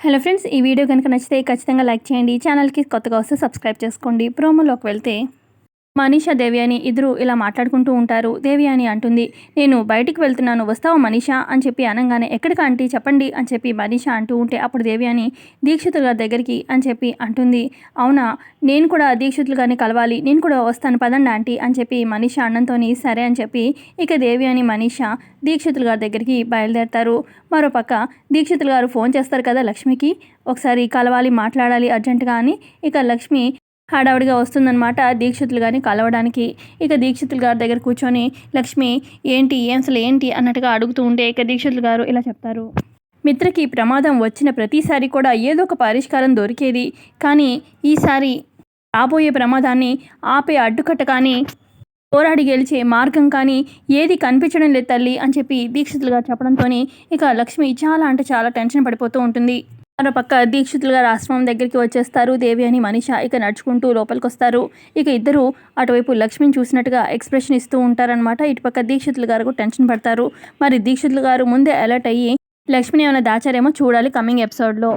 Hello friends ఈ video కనుక నచ్చితే ఖచ్చితంగా లైక్ చేయండి. ఛానల్కి కొత్తగా వస్తే సబ్స్క్రైబ్ చేసుకోండి. ప్రోమోలోకి వెళ్తే మనీషా దేవి అని ఇద్దరు ఇలా మాట్లాడుకుంటూ ఉంటారు. దేవి అని అంటుంది నేను బయటికి వెళ్తున్నాను. వస్తావు మనీషా? అని చెప్పి అనగానే ఎక్కడికి ఆంటీ? చెప్పండి. అని చెప్పి మనీషా అంటూ ఉంటే అప్పుడు దేవి అని దీక్షితుల గారి దగ్గరికి అని చెప్పి అంటుంది అవునా? నేను కూడా దీక్షితులు గారిని కలవాలి. నేను కూడా వస్తాను. పదండి ఆంటీ. అని చెప్పి మనీషా అన్నంతోని సరే అని చెప్పి ఇక దేవి అని మనీషా దీక్షితుల గారి దగ్గరికి బయలుదేరతారు. మరోపక్క దీక్షితులు గారు ఫోన్ చేస్తారు కదా లక్ష్మికి ఒకసారి కలవాలి మాట్లాడాలి అర్జెంటుగా అని. ఇక లక్ష్మి హడావుడిగా వస్తుందన్నమాట దీక్షితులు గారిని కలవడానికి. ఇక దీక్షితులు గారి దగ్గర కూర్చొని లక్ష్మి ఏంటి ఏం అసలు ఏంటి? అన్నట్టుగా అడుగుతూ ఉంటే ఇక దీక్షితులు గారు ఇలా చెప్తారు. మిత్రకి ప్రమాదం వచ్చిన ప్రతిసారి కూడా ఏదో ఒక పరిష్కారం దొరికేది. కానీ ఈసారి రాబోయే ప్రమాదాన్ని ఆపే అడ్డుకట్ట కానీ పోరాడి గెలిచే మార్గం కానీ ఏది కనిపించడం లేదు తల్లి అని చెప్పి దీక్షితులు గారు చెప్పడంతో ఇక లక్ష్మి చాలా అంటే చాలా టెన్షన్ పడిపోతూ ఉంటుంది. మరో పక్క దీక్షితులు గారు ఆశ్రమం దగ్గరికి వచ్చేస్తారు. దేవి అని మనిష ఇక నడుచుకుంటూ లోపలికి వస్తారు ఇక ఇద్దరు అటువైపు లక్ష్మిని చూసినట్టుగా ఎక్స్ప్రెషన్ ఇస్తూ ఉంటారనమాట ఇటుపక్క దీక్షితులు గారు టెన్షన్ పడతారు. మరి దీక్షితులు గారు ముందే అలర్ట్ అయ్యి లక్ష్మిని ఏమైనా దాచారేమో చూడాలి కమింగ్ ఎపిసోడ్లో.